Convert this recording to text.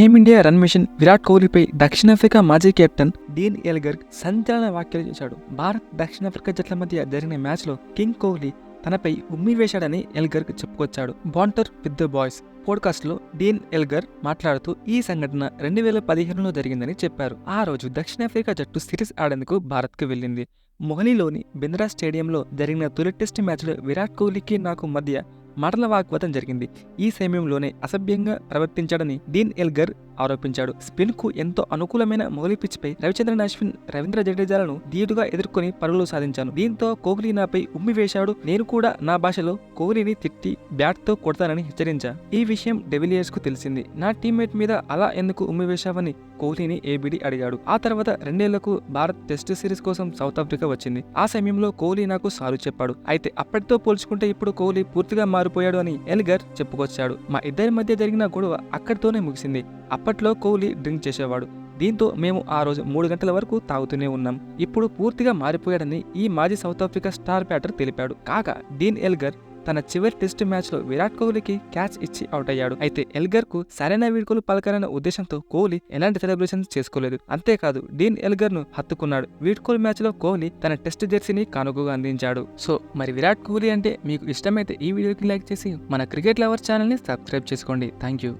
Team India run machine Virat కోహ్లీపై దక్షిణాఫ్రికా మాజీ captain Deen ఎల్గర్గ్ సంచలన వ్యాఖ్యలు చేశాడు. భారత్ దక్షిణాఫ్రికా జట్ల మధ్య జరిగిన మ్యాచ్లో కింగ్ కోహ్లీ తనపై ఉమ్మి వేశాడని ఎల్గర్గ్ చెప్పుకొచ్చాడు. బాంటర్ విత్ ద బాయ్స్ పోడ్కాస్ట్లో డీన్ ఎల్గర్ మాట్లాడుతూ ఈ సంఘటన రెండు వేల పదిహేనులో జరిగిందని చెప్పారు. ఆ రోజు దక్షిణాఫ్రికా జట్టు సిరీస్ ఆడేందుకు భారత్కు వెళ్ళింది. మొహలీలోని బింద్రా స్టేడియంలో జరిగిన తొలి టెస్ట్ మ్యాచ్లో విరాట్ కోహ్లీకి నాకు మధ్య మాటల వాగ్వాదం జరిగింది. ఈ సమయంలోనే అసభ్యంగా ప్రవర్తించాడని డీన్ ఎల్గర్ ఆరోపించాడు. స్పిన్కు ఎంతో అనుకూలమైన మొగలి పిచ్ పై రవిచంద్రన్ అశ్విన్ రవీంద్ర జడేజాలను ధీటుగా ఎదుర్కొని పరుగులు సాధించాను. దీంతో కోహ్లీ నాపై ఉమ్మి వేశాడు. నేను కూడా నా భాషలో కోహ్లీని తిట్టి బ్యాట్తో కొడతానని హెచ్చరించా. ఈ విషయం డెవిలియర్స్కు తెలిసింది. నా టీమ్మేట్ మీద అలా ఎందుకు ఉమ్మి వేశావని కోహ్లీని ఏబిడి అడిగాడు. ఆ తర్వాత రెండేళ్ళకు భారత్ టెస్ట్ సిరీస్ కోసం సౌత్ ఆఫ్రికా వచ్చింది. ఆ సమయంలో కోహ్లీ నాకు సారు చెప్పాడు. అయితే అప్పటితో పోల్చుకుంటే ఇప్పుడు కోహ్లీ పూర్తిగా మారిపోయాడు అని ఎల్గర్ చెప్పుకొచ్చాడు. మా ఇద్దరి మధ్య జరిగిన గొడవ అక్కడితోనే ముగిసింది. అప్పట్లో కోహ్లీ డ్రింక్ చేసేవాడు. దీంతో మేము ఆ రోజు మూడు గంటల వరకు తాగుతూనే ఉన్నాం. ఇప్పుడు పూర్తిగా మారిపోయాడని ఈ మాజీ సౌత్ ఆఫ్రికా స్టార్ బ్యాటర్ తెలిపాడు. కాగా డీన్ ఎల్గర్ తన చివరి టెస్ట్ మ్యాచ్లో విరాట్ కోహ్లీకి క్యాచ్ ఇచ్చి అవుట్ అయ్యాడు అయితే ఎల్గర్కు సరైన వీడ్కోలు పలకాలన్న ఉద్దేశంతో కోహ్లీ ఎలాంటి సెలబ్రేషన్స్ చేసుకోలేదు. అంతేకాదు డీన్ ఎల్గర్ను హత్తుకున్నాడు. వీడ్కోలు మ్యాచ్లో కోహ్లీ తన టెస్ట్ జెర్సీని కానుకగా అందించాడు. సో మరి విరాట్ కోహ్లీ అంటే మీకు ఇష్టమైతే ఈ వీడియోకి లైక్ చేసి మన క్రికెట్ లవర్ ఛానల్ని సబ్స్క్రైబ్ చేసుకోండి. Thank you